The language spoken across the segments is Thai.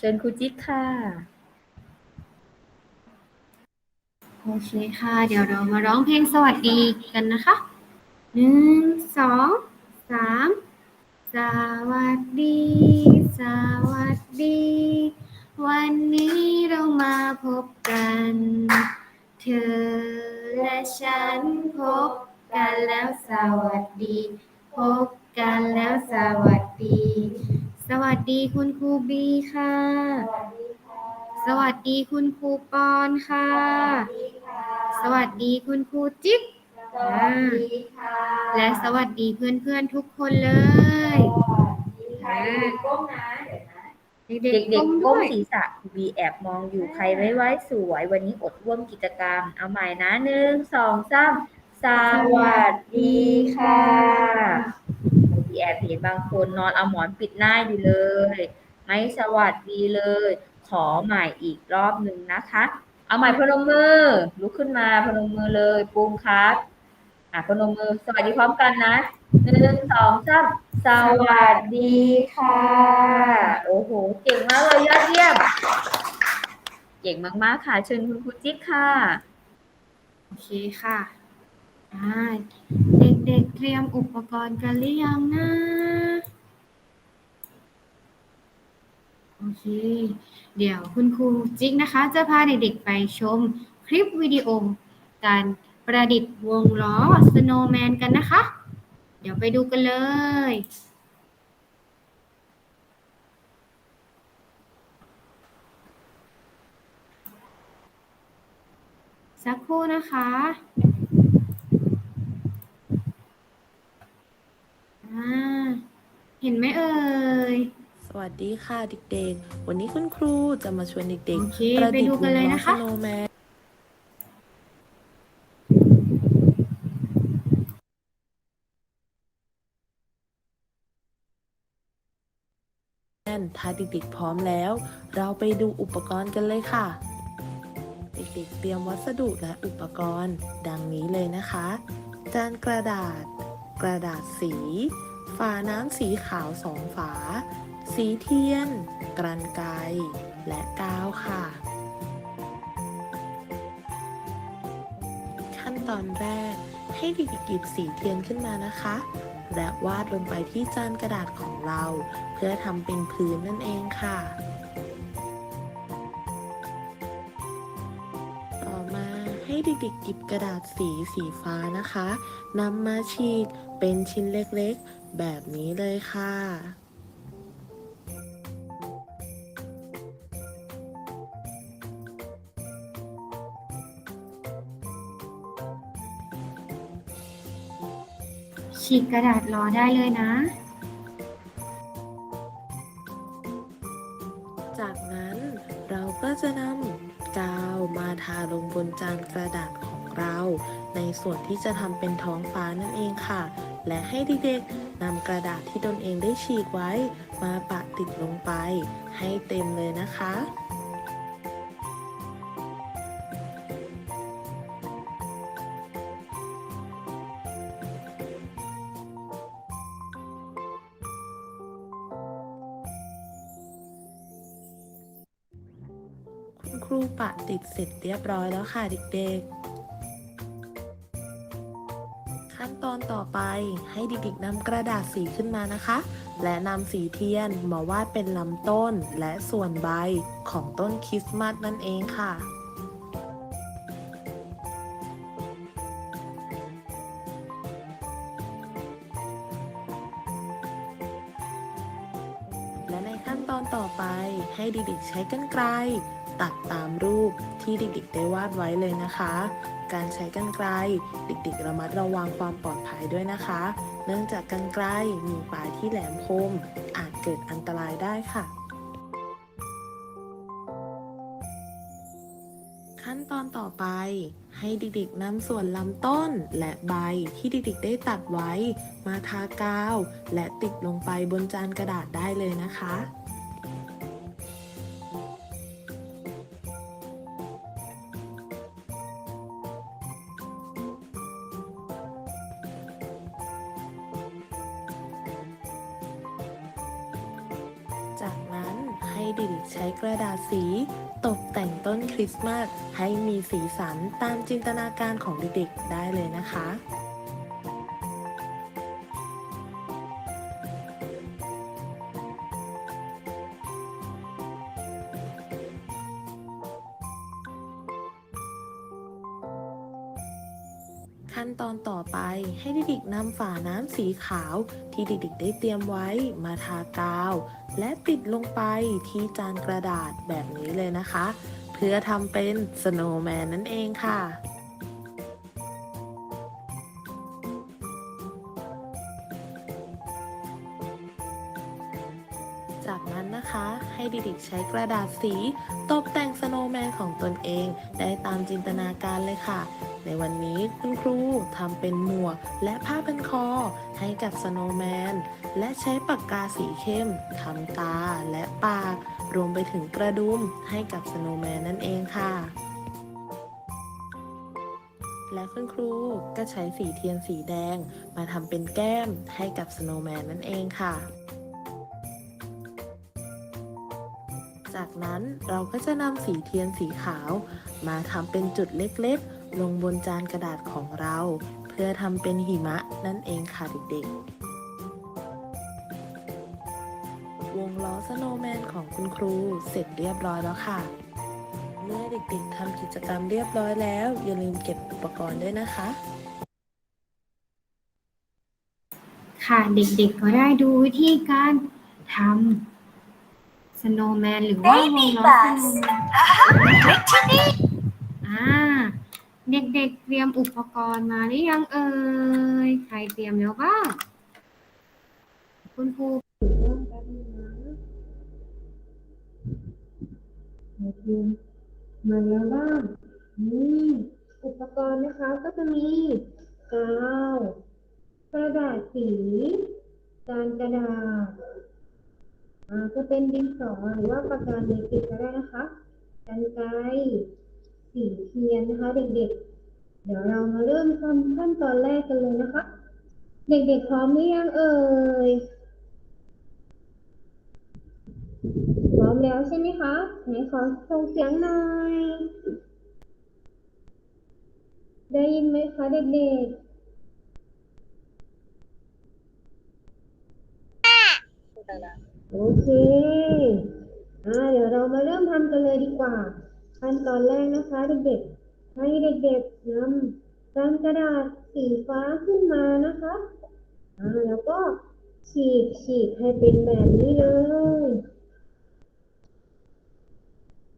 เชิญครูจิ๊กค่ะ โอเคค่ะ เดี๋ยวเรามาร้องเพลงสวัสดีกันนะคะหนึ่งสองสามสวัสดี สวัสดี วันนี้เรามาพบกัน เธอและฉันพบกันแล้วสวัสดี พบกันแล้วสวัสดี สวัสดีคุณครูบีค่ะ สวัสดีคุณครูปอนค่ะ สวัสดีคุณครูจิ๊บอ่าและสวัสดีเพื่อนๆทุกคนเลยอ่าเด็เด็กกๆๆก้มก้ด้มวยศีรษะครูบีแอบมองอยู่ใครไว้ไว้สวย วันนี้อดร่วมกิจกรรม เอาใหม่นะหนึ่งสองสามสวัสดีค่ะครูบี แอบเห็นบางคนนอนเอาหมอนปิดหน้าอยู่เลย ไม่สวัสดีเลย ขอใหม่อีกรอบหนึ่งนะคะ เอาใหม่พนมมือลุกขึ้นมาพนมมือเลยปูมครับอะพนมมือสวัสดีพร้อมกันนะหนึ่งสองสามสวัสดีค่ะ โอ้โห เก่งมากเลยยอดเยี่ยม เก่งมากๆค่ะ เชิญคุณครูจิ๊กค่ะ โอเคค่ะอ่า เด็กๆเตรียมอุปกรณ์กันหรือยังนะ โอเค เดี๋ยวคุณครูจิ๊กนะคะ จะพาเด็กๆไปชมคลิปวิดีโอการประดิษฐ์วงล้อสโนว์แมนกันนะคะ เดี๋ยวไปดูกันเลยสักครู่นะคะอ่าเห็นไหมเอ่ย สวัสดีค่ะเด็กๆ วันนี้คุณครูจะมาชวนเด็กโอเคๆประดิษไปดูฐ์กันเลยนะคะ สโนว์แมนถ้าเด็กๆพร้อมแล้ว เราไปดูอุปกรณ์กันเลยค่ะ เด็กๆเตรียมวัสดุและอุปกรณ์ ดังนี้เลยนะคะ จานกระดาษ กระดาษสี ฝาน้ำสีขาวสองฝา สีเทียน กรันไกรและกาวค่ะ ขั้นตอนแรกให้เด็กๆหยิบสีเทียนขึ้นมานะคะ และวาดลงไปที่จานกระดาษของเรา เพื่อทำเป็นพื้นนั่นเองค่ะ ต่อมาให้เด็กๆหยิบกระดาษสีสีฟ้านะคะนำมาฉีกเป็นชิ้นเล็กๆ แบบนี้เลยค่ะ ฉีกกระดาษรอได้เลยนะ จากนั้นเราก็จะนำกาวมาทาลงบนจานกระดาษของเรา ในส่วนที่จะทำเป็นท้องฟ้านั่นเองค่ะ และให้เด็กๆนำกระดาษที่ตนเองได้ฉีกไว้ มาปะติดลงไป ให้เต็มเลยนะคะคุณครูปะติดเสร็จเรียบร้อยแล้วค่ะเด็กๆ ให้เด็กๆนำกระดาษสีขึ้นมานะคะ และนำสีเทียนมาวาดเป็นลำต้นและส่วนใบของต้นคริสต์มาสนั่นเองค่ะและในขั้นตอนต่อไปให้เด็กๆใช้กรรไกรตัดตามรูปที่เด็กๆได้วาดไว้เลยนะคะ การใช้กรรไกรเด็กๆระมัดระวังความปลอดภัยด้วยนะคะ เนื่องจากกรรไกรมีปลายที่แหลมคมอาจเกิดอันตรายได้ค่ะ ขั้นตอนต่อไป ให้เด็กๆนำส่วนลำต้นและใบที่เด็กๆได้ตัดไว้ มาทากาว และติดลงไปบนจานกระดาษได้เลยนะคะ สี ตกแต่งต้นคริสต์มาสให้มีสีสันตามจินตนาการของเด็กๆได้เลยนะคะ อนต่อไปให้เด็กๆนำฝาน้ำสีขาวที่เด็กๆได้เตรียมไว้มาทากาว และปิดลงไปที่จานกระดาษแบบนี้เลยนะคะ เพื่อทำเป็นสโนว์แมนนั่นเองค่ะจากนั้นนะคะให้เด็กๆใช้กระดาษสี ตกแต่งสโนว์แมนของตนเอง ได้ตามจินตนาการเลยค่ะ ในวันนี้คุณครูทำเป็นหมวกและผ้าพันคอ ให้กับสโนว์แมน และใช้ปากกาสีเข้มทำตาและปาก รวมไปถึงกระดุมให้กับสโนว์แมนนั่นเองค่ะ และคุณครูก็ใช้สีเทียนสีแดง มาทำเป็นแก้มให้กับสโนว์แมนนั่นเองค่ะจากนั้นเราก็จะนำสีเทียนสีขาว มาทำเป็นจุดเล็กๆ ลงบนจานกระดาษของเรา เพื่อทำเป็นหิมะนั่นเองค่ะเด็กๆ วงล้อสโนว์แมนของคุณครูเสร็จเรียบร้อยแล้วค่ะเมื่อเด็กๆทำกิจกรรมเรียบร้อยแล้ว อย่าลืมเก็บอุปกรณ์ด้วยนะคะ ค่ะเด็กๆก็ได้ดูวิธีการทำสโนว์แมนหรือว่าวงล้อสโนว์แมนอ่า เด็กๆ เตรียมอุปกรณ์มาหรือยังเอ่ย ใครเตรียมแล้วบ้าง คุณครูมาแล้วบ้าง นี่อุปกรณ์นะคะก็จะมีกาวกระดาษสีจานกระดาษอ่าจะเป็นดินสอหรือว่าปากกาเมจิกก็ได้นะคะกันไกร สีเทียนนะคะ เด็กๆ เดี๋ยวเรามาเริ่มขั้นขั้นตอนแรกกันเลยนะคะ เด็กๆพร้อมหรือยังเอ่ยพร้อมแล้วใช่ไหมคะไหนขอส่งเสียงหน่อยได้ยินไหมคะเด็กๆโอเค อ่า เดี๋ยวเรามาเริ่มทำกันเลยดีกว่า ขั้นตอนแรกนะคะเด็กๆให้เด็กๆนำจากระดาษสีฟ้าขึ้นมานะคะอ่าแล้วก็ฉีกฉีกให้เป็นแบบนี้เลย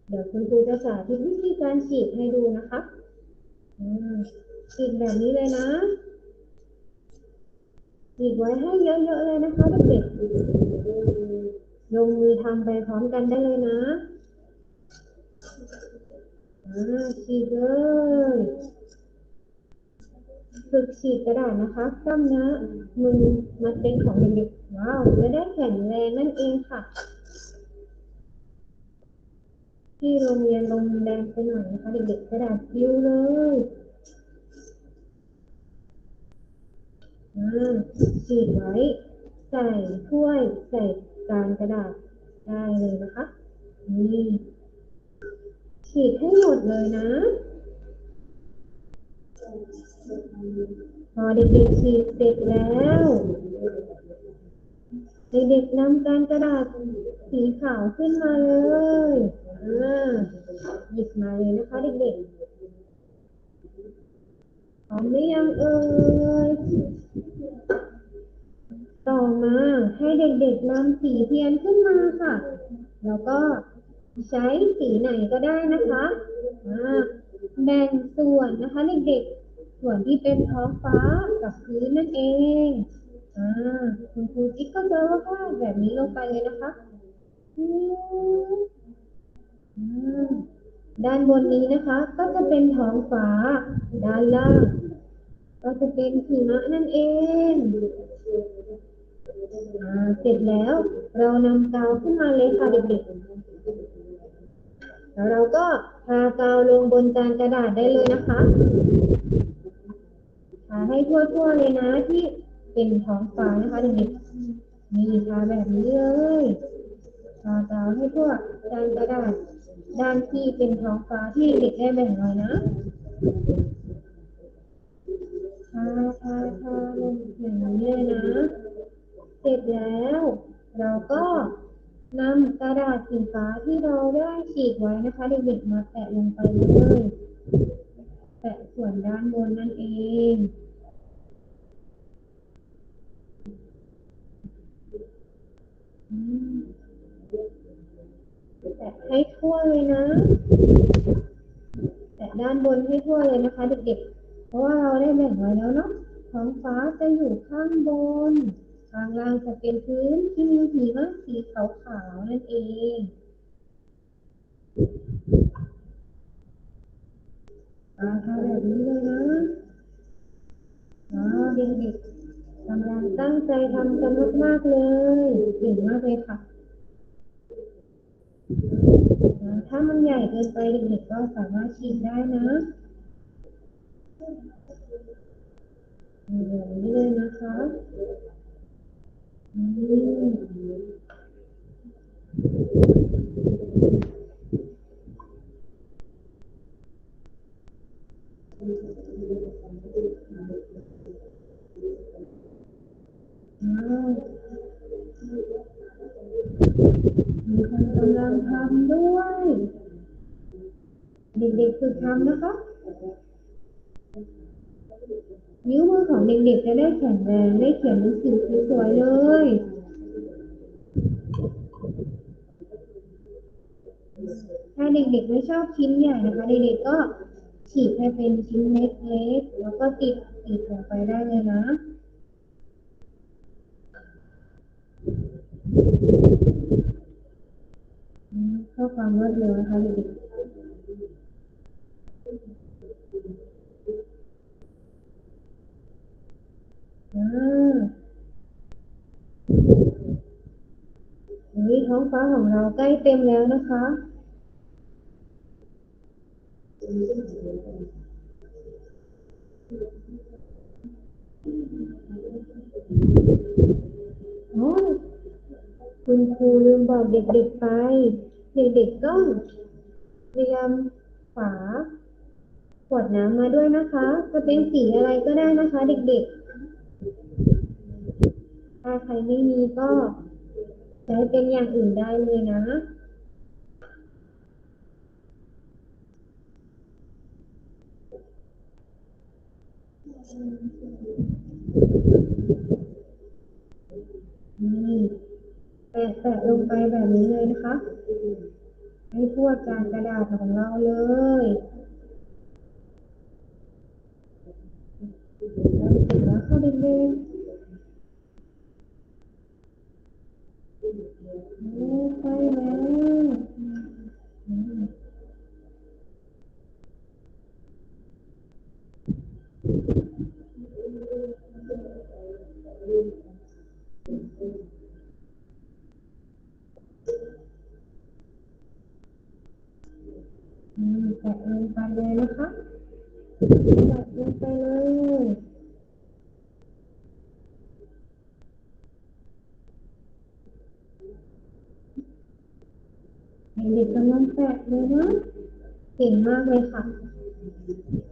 เดี๋ยวคุณครูจะสาธิตวิธีการฉีดให้ดูนะคะฉีดแบบนี้เลยนะฉีดไว้ให้เยอะๆเลยนะคะเด็กๆลงมือทำไปพร้อมกันได้เลยนะ อ่าฉีดเลยฝึกฉีดกระดาษนะคะกล้ามเนื้อมือมัดเป็นของเด็กๆว้าวจะได้แข็งแรงนั่นเองค่ะ ที่โรงเรียนลงแดงไปหน่อยนะคะ เด็กๆกระดาษคิ้วเลยอ่าฉีดไว้ ใส่ถ้วยใส่จานกระดาษได้เลยนะคะนี่ ฉีดให้หมดเลยนะพอเด็กๆฉีดเสร็จแล้วเด็กๆนำจานกระดาษสีขาวขึ้นมาเลยหยิบมาเลยนะคะเด็กๆพร้อมหรือยังเอ่ยต่อมาให้เด็กๆนำสีเทียนขึ้นมาค่ะ แล้วก็ ใช้สีไหนก็ได้นะคะแบ่งส่วนนะคะเด็กๆส่วนที่เป็นท้องฟ้ากับพื้นนั่นเองอคุณครูจิ๊กก็จะวาดแบบนี้ลงไปเลยนะคะอืมอืมด้านบนนี้นะคะ ก็จะเป็นท้องฟ้า ด้านล่าง ก็จะเป็นหิมะนั่นเองอเสร็จแล้วเรานำกาวขึ้นมาเลยค่ะเด็กๆ แล้วเราก็ทากาวลงบนจานกระดาษได้เลยนะคะทาให้ทั่วๆเลยนะที่เป็นท้องฟ้านะคะเด็กๆนี่ทาแบบนี้เลยทากาวให้ทั่วจานกระดาษด้านที่เป็นท้องฟ้าที่เด็กได้แบ่งไว้นะทาทาทาลงอย่างนี้เลยนะ เสร็จแล้ว เราก็ นำกระดาษสีฟ้าที่เราได้ฉีกไว้นะคะ เด็กๆมาแปะลงไปเลยแปะส่วนด้านบนนั่นเองแตะให้ทั่วเลยนะ แตะด้านบนให้ทั่วเลยนะคะ เด็กๆ เพราะว่าเราได้แบ่งไว้แล้วเนาะ ท้องฟ้าจะอยู่ข้างบน ข้างล่างจะเป็นพื้นที่มีหิมะสีขาวๆนั่นเอง อาทำแบบนี้เลยนะเด็กๆกำลังตั้งใจทำกันมากๆเลยเก่งมากเลยค่ะถ้ามันใหญ่เกินไปเด็กๆก็สามารถฉีดได้นะแบบนี้เลยนะคะ มอ้าวมีคนกำลังทำด้วย เด็กๆฝึกทำนะคะ นิ้วมือของเด็กๆจะได้แข็งแรงได้เขียนหนังสือสวยๆเลย ถ้าเด็กๆไม่ชอบชิ้นใหญ่นะคะ เด็กๆก็ฉีกให้เป็นชิ้นเล็กๆแล้วก็ติดติดลงไปได้เลยนะอืมเพื่อความรวดเร็วนะคะเด็กๆ อ่าเฮ้ยท้องฟ้าของเราใกล้เต็มแล้วนะคะโอ้ยคุณครูลืมบอกเด็กๆไป เด็กๆต้องเตรียมฝาขวดน้ำมาด้วยนะคะ จะเป็นสีอะไรก็ได้นะคะ เด็กๆ ถ้าใครไม่มีก็ใช้เป็นอย่างอื่นได้เลยนะ นี่แปะแปะลงไปแบบนี้เลยนะคะ ให้ทั่วจานกระดาษของเราเลยแล้วเสร็จแล้วเข้าเด็กๆโอ้ใช่ แล้วอืมอืมแปะลงไปเลยนะคะแปะลงไปเลย เด็กกำลังแปะเลยนะ เก่งมากเลยค่ะ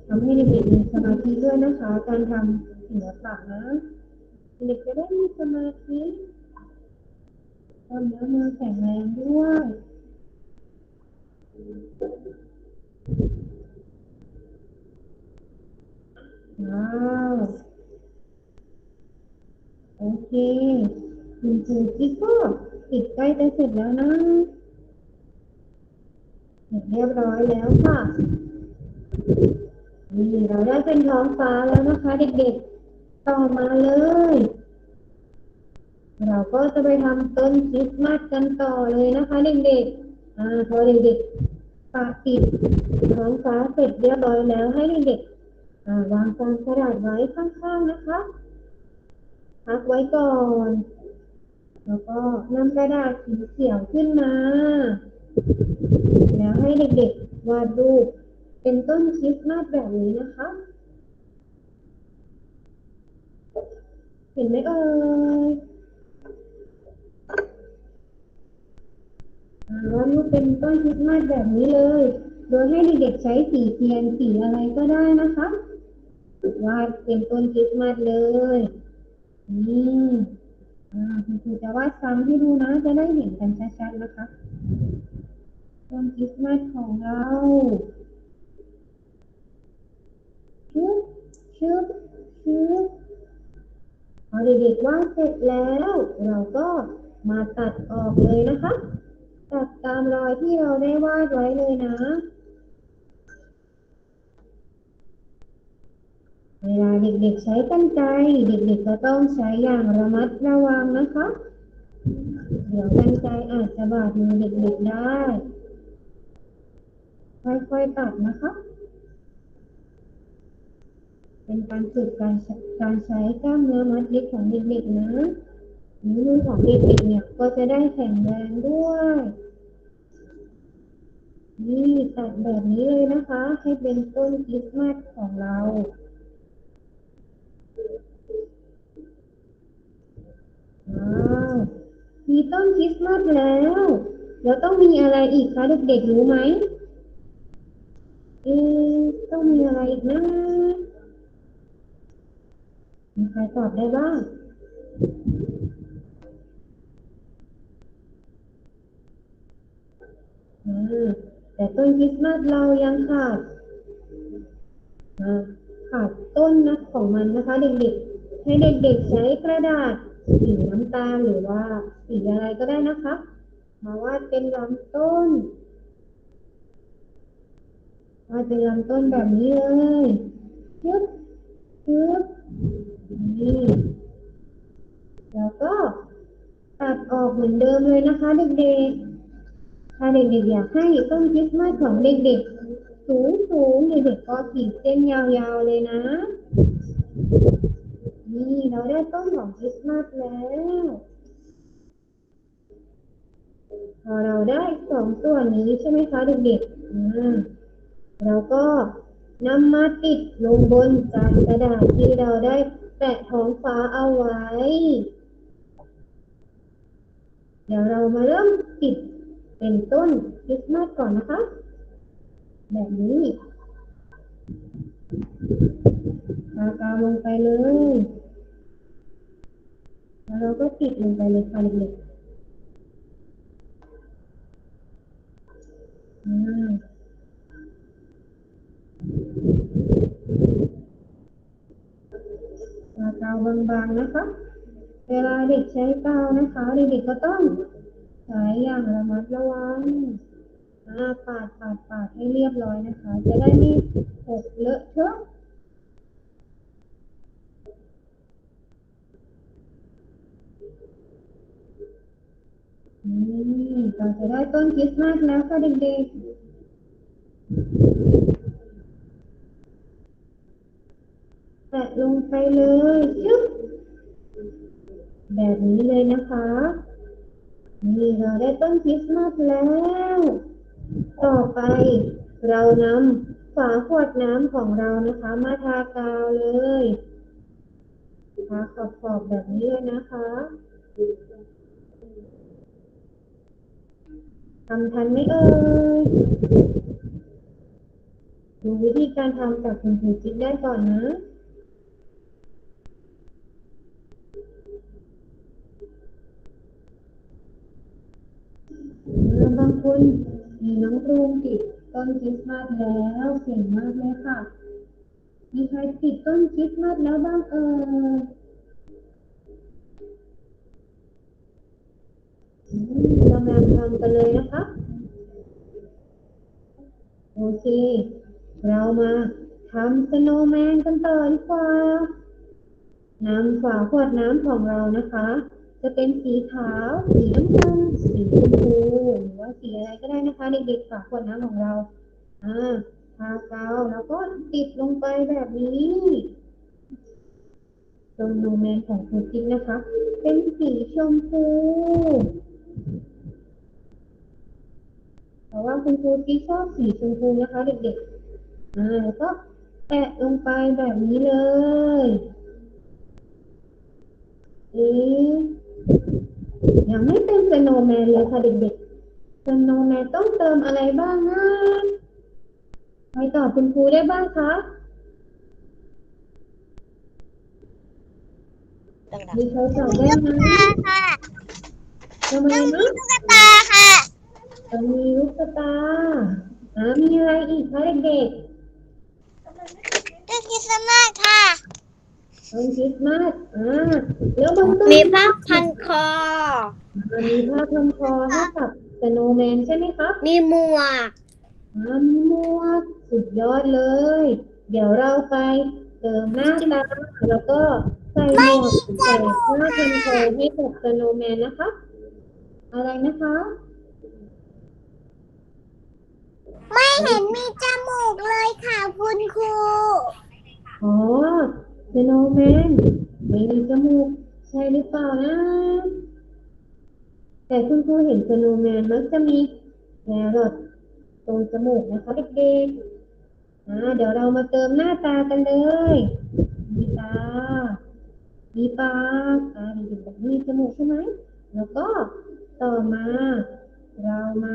ทำให้เด็กๆมีสมาธิด้วยนะคะ การทำศิลปะนะเด็กจะได้มีสมาธิทำแล้วมือแข็งแรงด้วยว้าวโอเคคุณครูกิ๊กก็ติดใกล้จะเสร็จแล้วนะ เสร็จเรียบร้อยแล้วค่ะ นี่เราได้เป็นท้องฟ้าแล้วนะคะเด็กๆ ต่อมาเลย เราก็จะไปทำต้นคริสต์มาสกันต่อเลยนะคะเด็กๆอ่าพอเด็กๆปาติดท้องฟ้าเสร็จเรียบร้อยแล้วให้เด็กๆวางจากระดาษไว้ข้างๆนะคะพักไว้ก่อนแล้วก็นำกระดาษสีเขียวขึ้นมา ให้เด็กๆวาดรูป เป็นต้นคริสต์มาสแบบนี้นะคะ เห็นไหมเอ่ยรูปเป็นต้นคริสต์มาสแบบนี้เลย โดยให้เด็กๆใช้สีเทียนสีอะไรก็ได้นะคะ วาดเป็นต้นคริสต์มาสเลยนี่อ่าคุณครูจะวาดซ้ำให้ดูนะ จะได้เห็นกันชัดๆนะคะ ต้นคริสต์มาสของเราชึบชึบชึบพอเด็กๆวาดเสร็จแล้ว เราก็มาตัดออกเลยนะคะ ตัดตามรอยที่เราได้วาดไว้เลยนะ เวลาเด็กๆใช้ตั้งใจเด็กๆก็ต้องใช้อย่างระมัดระวังนะคะ เดี๋ยวตั้งใจอาจจะบาดมือเด็กๆได้ ค่อยๆตัดนะคะ เป็นการฝึกการใช้การใช้กล้ามเนื้อมัดเล็กของเด็กๆนะนิ้วมือของเด็กๆเนี่ยก็จะได้แข็งแรงด้วย นี่ตัดแบบนี้เลยนะคะ ให้เป็นต้นคริสต์มาสของเราว้าวมีต้นคริสต์มาสแล้ว แล้วต้องมีอะไรอีกคะเด็กๆรู้ไหม เอ๊ต้องมีอะไรอีกนะมีใครตอบได้บ้างอืมแต่ต้นคริสต์มาสเรายังขาดขาดต้นนะของมันนะคะ เด็กๆ ให้เด็กๆใช้กระดาษสีน้ำตาลหรือว่าสีอะไรก็ได้นะคะ มาวาดเป็นลำต้น วาดเป็นลำต้นแบบนี้เลยยึบยึบนี่แล้วก็ตัดออกเหมือนเดิมเลยนะคะ เด็กๆ ถ้าเด็กๆอยากให้ต้นคริสต์มาสของเด็กๆ สูงสูงเด็กๆก็ขีดเส้นยาวๆเลยนะ นี่เราได้ต้นของคริสต์มาสแล้วพอเราได้สองส่วนนี้ใช่ไหมคะเด็กๆ อ่าเราก็นำมาติดลงบนจานกระดาษที่เราได้แปะท้องฟ้าเอาไว้ เดี๋ยวเรามาเริ่มติดเป็นต้นคริสต์มาสก่อนนะคะ แบบนี้ทากาลงไปเลย แล้วเราก็ติดลงไปเลยค่ะเด็กๆอ่าทา กาวบางๆนะคะ เวลาเด็กใช้กาวนะคะเด็กๆก็ต้องใช้อย่างระมัดระวังปาดปาดปาดให้เรียบร้อยนะคะ จะได้ไม่หกเลอะเทอะนี่เราจะได้ต้นคริสต์มาสแล้วค่ะเด็กๆ แตะลงไปเลยชึบแบบนี้เลยนะคะ นี่เราได้ต้นคริสต์มาสแล้ว ต่อไปเรานำฝาขวดน้ำของเรานะคะ มาทากาวเลยทาขอบๆแบบนี้เลยนะคะทำทันไหมเอ่ยดูวิธีการทำจากคุณครูจิ๊กได้ก่อนนะ อ่า บางคนมีน้องรุงติดต้นคริสต์มาสแล้วเก่งมากเลยค่ะ มีใครติดต้นคริสต์มาสแล้วบ้างเออเรามาทำกันเลยนะคะ โอเค เรามาทำสโนว์แมนกันต่อดีกว่านำฝาขวดน้ำของเรานะคะ จะเป็นสีขาว สีน้ำเงินสีชมพูหรือว่าสีอะไรก็ได้นะคะเด็กๆฝาขวดน้ำของเราอ่าทากาวแล้วก็ติดลงไปแบบนี้ตรงโนแมนของคุณจิ๊กนะคะ เป็นสีชมพูเพราะว่าคุณครูที่ชอบสีชมพูนะคะ เด็กๆอ่าแล้วก็แตะลงไปแบบนี้เลยเอ๊ เป็นสโนว์แมนเลยค่ะเด็กๆสสโนว์แมนต้องเติมอะไรบ้างนะใครตอบคุณครูได้บ้างคะมีใครตอบได้ไหมทำไมนะตาค่ะต้องมีลูกตาอ่ามีอะไรอีกคะเด็กต้นคริสต์มาสค่ะ ๆ ต้นคริสต์มาสอ่าแล้วบนต้นมีผ้าพันคออ่ามีผ้าพันคอให้กับสโนว์แมนใช่ไหมครับมีหมวกอ่ามีหมวกสุดยอดเลย เดี๋ยวเราไปเติมหน้าตาแล้วก็ใส่หมวกใส่ผ้าพันคอให้กับสโนว์แมนนะคะอะไรนะคะ ไม่เห็นมีจมูกเลยค่ะคุณครูอ๋อ สโนว์แมนไม่มีจมูกใช่หรือเปล่านะ แต่คุณครูเห็นสโนว์แมนมักจะมีแครอทตรงจมูกนะคะเด็กๆอ่าเดี๋ยวเรามาเติมหน้าตากันเลย มีตา มีปากอ่าเด็กๆบอกมีจมูกใช่ไหม แล้วก็ต่อมา เรามา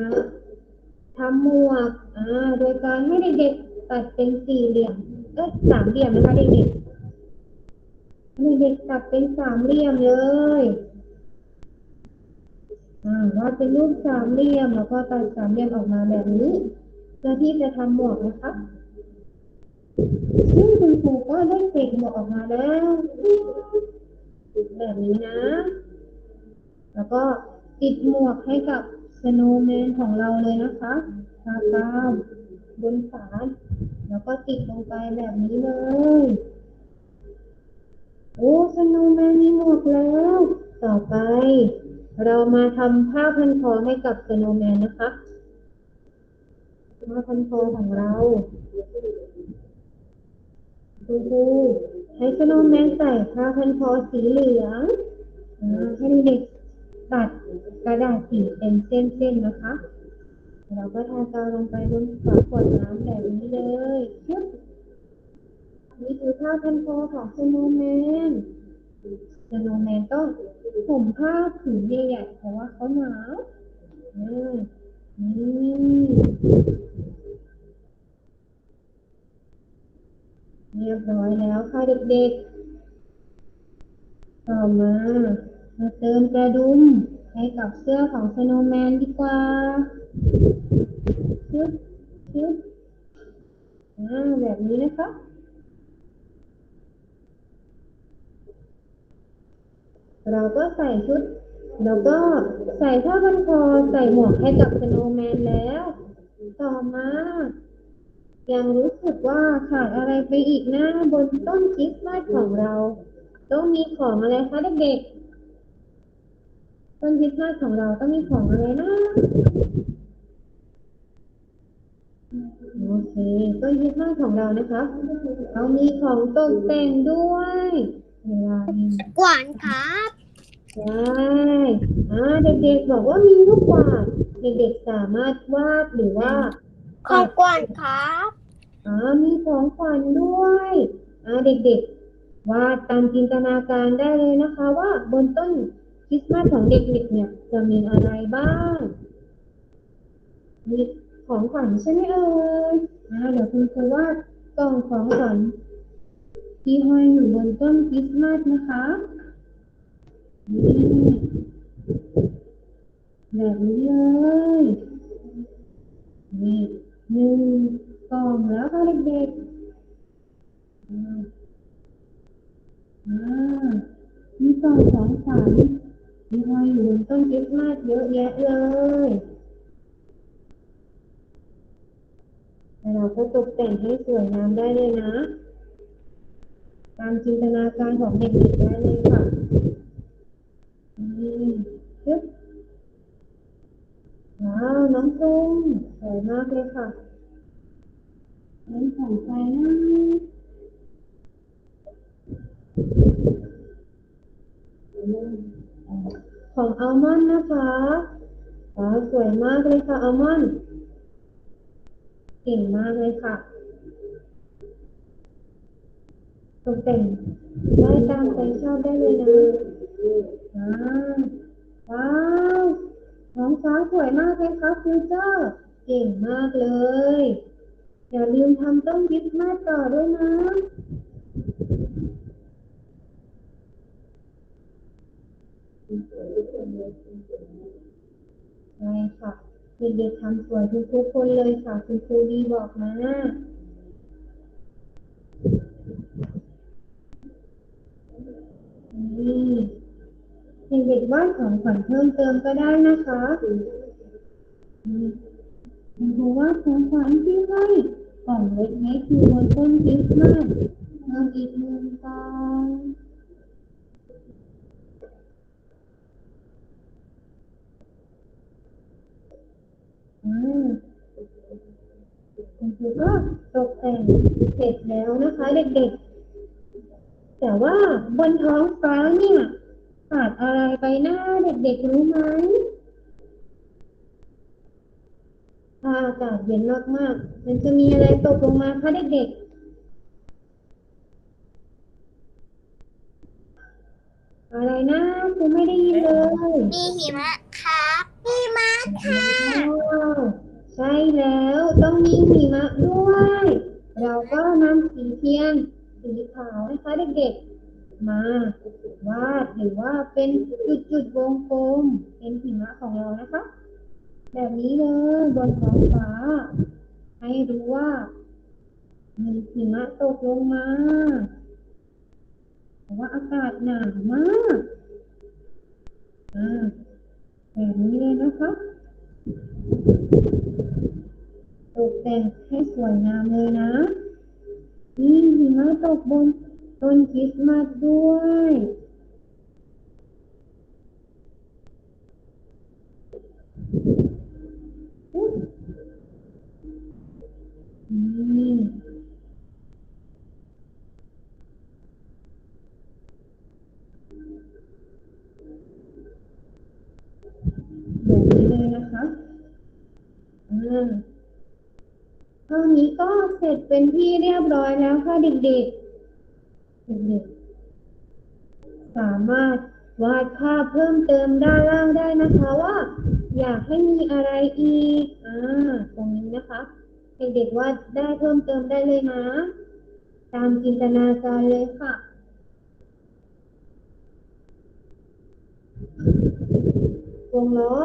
ทำหมวกอ่าโดยการให้เด็กๆตัดเป็นสี่เหลี่ยม เอ้ยสามเหลี่ยมนะคะเด็กๆ ให้เด็กตัดเป็นสามเหลี่ยมเลยอ่าวาดเป็นรูปสามเหลี่ยมแล้วก็ตัดสามเหลี่ยมออกมาแบบนี้เพื่อที่จะทำหมวกนะคะซึ่งคุณครูก็ได้เสกหมวกออกมาแล้วแบบนี้นะ แล้วก็ติดหมวกให้กับสโนว์แมนของเราเลยนะคะทากาวบนฝาแล้วก็ติดลงไปแบบนี้เลย โอ้สโนว์แมนมีหมวกแล้ว ต่อไป เรามาทำผ้าพันคอให้กับสโนว์แมนนะคะผ้าพันคอของเราดูดูให้สโนว์แมนใส่ผ้าพันคอสีเหลืองให้เด็กตัดกระดาษสีเป็นเส้นๆนะคะ เราก็ทากาวลงไปบนฝาขวดน้ำแบบนี้เลยชึบ นี่คือผ้าพันคอของสโนว์แมนสโนว์แมนต้องผมผ้าผืนใหญ่ๆเพราะว่าเขาหนาวนี่เรียบร้อยแล้วค่ะเด็กๆ ต่อมามาเติมกระดุมให้กับเสื้อของสโนว์แมนดีกว่าชึบชึบอ่าแบบนี้นะคะ เราก็ใส่ชุด แล้วก็ใส่ผ้าพันคอใส่หมวกให้กับสโนว์แมนแล้ว ต่อมา ยังรู้สึกว่าขาดอะไรไปอีกนะบนต้นคริสต์มาสของเรา ต้องมีของอะไรคะเด็กๆต้นคริสต์มาสของเราต้องมีของอะไรนะโอเคต้นคริสต์มาสของเรานะคะ เรามีของตกแต่งด้วย กวานครับใช่อ่าเด็กๆบอกว่ามีลูกกวาดเด็กๆสามารถวาดหรือว่าของกวานครับอ่ามีของขวัญด้วยอ่าเด็กๆวาดตามจินตนาการได้เลยนะคะ ว่าบนต้นคริสต์มาสของเด็กๆเนี่ยจะมีอะไรบ้างมีของขวัญใช่ไหมเอ่ยอ่าเดี๋ยวคุณครูวาดกล่องของขวัญ ที่ห้อยอยู่บนต้นคริสต์มาสนะคะนี่แบบนี้เลยนี่หนึ่งกล่องแล้วค่ะเด็กๆอ่าอ่ามีกล่องของขวัญมีห้อยอยู่บนต้นคริสต์มาสเยอะแยะเลยเราก็ตกแต่งให้สวยงามได้เลยนะ ตามจินตนาการของเด็กๆได้เลยค่ะอืมปึ๊บว้าวน้องตุ้มสวยมากเลยค่ะน้องของใครนะของอัลมอนด์นะคะว้าวสวยมากเลยค่ะอัลมอนด์เก่งมากเลยค่ะ ตกแต่งได้ตามใจชอบได้เลยนะว้าว้าวน้องฟ้าสวยมากเลยครับฟิวเจอร์เก่งมากเลย อย่าลืมทำต้นคริสต์มาต่อด้วยนะใช่ค่ะเด็กๆทำสวยทุกๆคนเลยค่ะ คุณครูดีบอกมา นี่เด็กๆวาดของขวัญเพิ่มเติมก็ได้นะคะคุณครูว่าของขวัญที่ให้กล่องเล็กๆอยู่บนต้นคริสต์มาสเพิ่มอีกหนึ่งกล่องอืมคุณครูก็ตกแต่งเสร็จแล้วนะคะ เด็กๆ แต่ว่าบนท้องฟ้าเนี่ย ขาดอะไรไปหน้าเด็กๆรู้ไหมถ้าอากาศเย็นมากๆ มันจะมีอะไรตกลงมาคะเด็กๆ อะไรนะคุณไม่ได้ยินเลย มีหิมะครับหิมะค่ะว้าวใช่แล้วต้องมีหิมะด้วย เราก็นำสีเทียน สีขาวนะคะเด็กๆ มาวาดหรือว่าเป็นจุดๆวงกลม เป็นหิมะของเรานะคะ แบบนี้เลยบนท้องฟ้า ให้รู้ว่ามีหิมะตกลงมาเพราะว่าอากาศหนาวมากอ่าแบบนี้เลยนะคะตกแต่งให้สวยงามเลยนะนี่หิมะตกบน ต้นคริสต์มาสด้วย นี่แบบนี้เลยนะคะอ่าเท่านี้ก็เสร็จเป็นที่เรียบร้อยแล้วค่ะเด็กๆ เด็กๆสามารถวาดภาพเพิ่มเติมด้านล่างได้นะคะว่า อยากให้มีอะไรอีกอ่าตรงนี้นะคะเด็กๆวาดได้เพิ่มเติมได้เลยนะ ตามจินตนาการเลยค่ะวงล้อ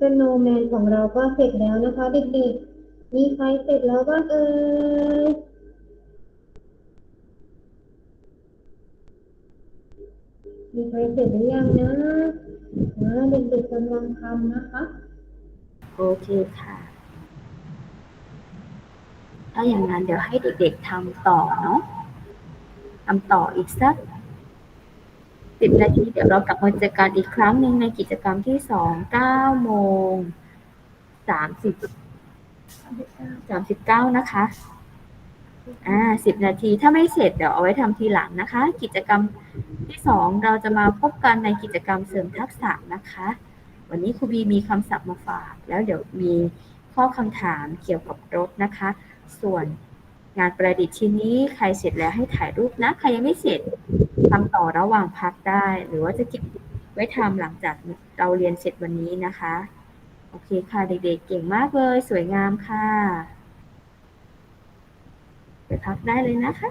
สโนว์แมนของเราก็เสร็จแล้วนะคะ เด็กๆ มีใครเสร็จแล้วบ้างเอ่ย มีใครเสร็จหรือยังนะอ่าเด็กๆกำลังทำนะคะ โอเคค่ะถ้าอย่างนั้นเดี๋ยวให้เด็กๆทำต่อเนาะทำต่ออีกสักสิบนาทีเดี๋ยวเรากลับมาเจอกันอีกครั้งหนึ่งในกิจกรรมที่สองเก้าโมงสามสิบสามสิบเก้านะคะ อ่าสิบนาที ถ้าไม่เสร็จเดี๋ยวเอาไว้ทำทีหลังนะคะ กิจกรรมที่สองเราจะมาพบกันในกิจกรรมเสริมทักษะนะคะ วันนี้ครูบีมีคำศัพท์มาฝาก แล้วเดี๋ยวมีข้อคำถามเกี่ยวกับรถนะคะ ส่วนงานประดิษฐ์ชิ้นนี้ใครเสร็จแล้วให้ถ่ายรูปนะ ใครยังไม่เสร็จทำต่อระหว่างพักได้ หรือว่าจะเก็บไว้ทำหลังจากเราเรียนเสร็จวันนี้นะคะ โอเคค่ะเด็กๆเก่งมากเลย สวยงามค่ะ ไปพักได้เลยนะคะ